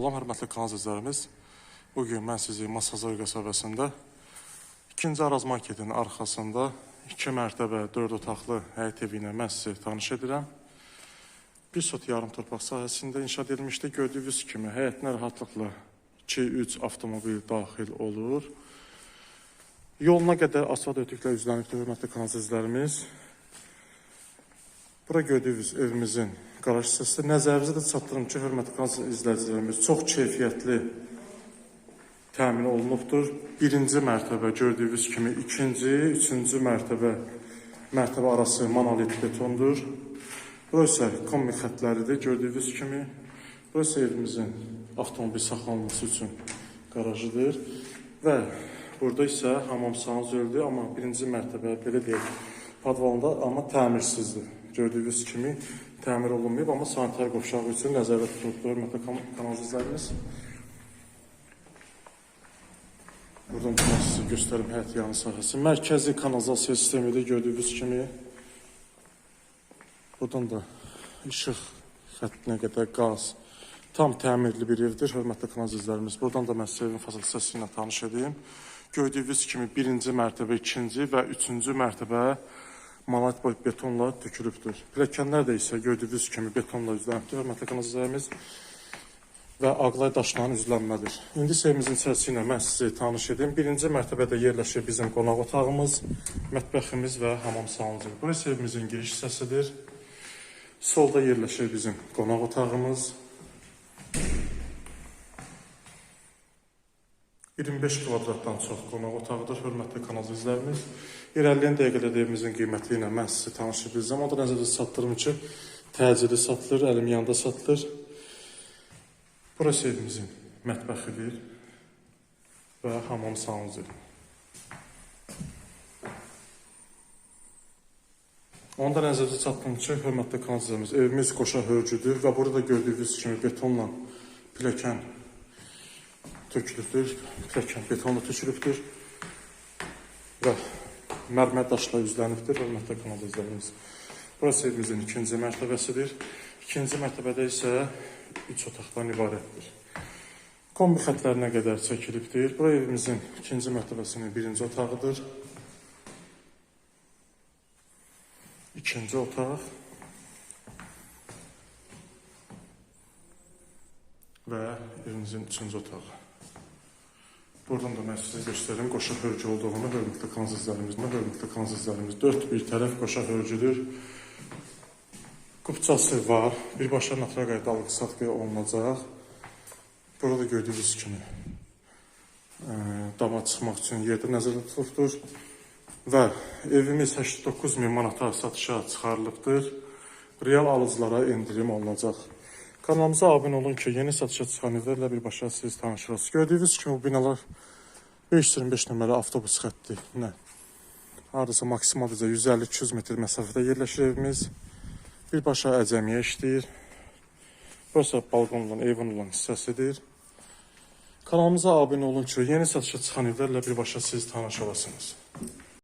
Salam hörmətli kanal izləyicilərimiz. Bu gün sizi Masazor qəsəbəsində ikinci Araz marketinin arxasında 2 mərtəbə 4 otaqlı həyət evi ilə mən sizi tanış edirəm. Bir sot yarım torpaq sahəsində inşa edilmişdi. Gördüyünüz kimi həyətinə rahatlıqla 2-3 avtomobil daxil olur. Yoluna qədər asfalt ötüklə üzlənibdir hörmətli kanal izləyicilərimiz. Bura gördüyünüz evimizin qaraj hissəsi. Nəzərinizə də çatdırım ki, hörmətli kanal izləyicilərimiz çox keyfiyyətli təmin olunubdur. Birinci mərtəbə gördüyünüz kimi, ikinci, üçüncü mərtəbə mərtəbə arası monolit betondur. Bura isə kombi xətləridir gördüyünüz kimi. Bura isə evimizin avtomobil saxlanması üçün qarajıdır. Və burada isə hamam sanuzörüdür, amma birinci mərtəbə belə deyək, padvalında, amma təmirsizdir. Gördüyünüz kimi təmir olunmayıb, amma sanitar qovşağı üçün nəzərdə tutulubdur, hörmətli kan- kanal izləyicilərimiz. Buradan sizə göstərim həyət yanı sahəsi. Mərkəzi kanalizasiya sistemidir gördüyünüz kimi. Buradan da işıq xəttinə qədər qaz tam təmirli bir evdir, hörmətli kanal izləyicilərimiz. Buradan da mən sizə evin hissəsi ilə tanış edeyim. Gördüyünüz kimi birinci mərtəbə, ikinci və üçüncü mərtəbə malat boy betonla tökülübdür. Pilləkənlər də isə gördüyünüz kimi betonla üzlənibdir, hörmətli izləyicilərimiz və Ağlay daşların üzlənmədir. İndi isə evimizin içərisi ilə mən sizi tanış edim. Birinci mərtəbədə yerləşir bizim qonaq otağımız, mətbəximiz və hamam salonumuz. Burası evimizin giriş hissəsidir. Solda yerləşir bizim qonaq otağımız. 25 kvadratdan çox qonaq otağıdır, hörmətli kanal izləyicilərimiz. İrəliyən dəqiqədə də evimizin qiyməti ilə mən sizi tanış edəcəm. O da nəzərdə çatdırım ki, təcili satılır, əlim yanında satılır. Burası evimizin mətbəxidir və hamam sanunudur. Onda nəzərdə çatdım ki, hörmətli kanal izləyicilərimiz, evimiz qoşa hörgüdür və burada gördüyünüz kimi betonla pilləkən tökülübdür, pilləkən betonla tökülübdür və mərmər daşla üzlənibdir, hörmətli izləyicilərimiz. Burası evimizin ikinci mərtəbəsidir. İkinci mərtəbədə isə üç otaqdan ibarətdir. Kombi xətlərinə qədər çəkilibdir. Bura evimizin ikinci mərtəbəsinin birinci otağıdır. İkinci otaq. Və evimizin üçüncü otağı. Buradan da mən sizə göstərim qoşa hörgü olduğunu, hörmətli izləyicilərimizlə, hörmətli izləyicilərimiz. Dörd bir tərəf qoşa hörgüdür. Qupçası var. Birbaşa natra qayda alqı satqıya olunacaq. Burada gördüyünüz kimi e, dama çıxmaq üçün yerdə nəzərdə tutulubdur. Və evimiz 89 min manata satışa çıxarılıbdır. Real alıcılara endirim olunacaq. Kanalımıza abunə olun ki, yeni satışa çıxan evlərlə birbaşa siz tanışırsınız. Gördüyünüz kimi bu binalar 525 nömrəli avtobus xətti ilə hardasa maksimalca 150-200 metr məsafədə yerləşir evimiz. Birbaşa əcəmiyə işləyir. Burası balkonla, evin olan hissəsidir. Kanalımıza abunə olun ki, yeni satışa çıxan evlərlə birbaşa siz tanış olasınız.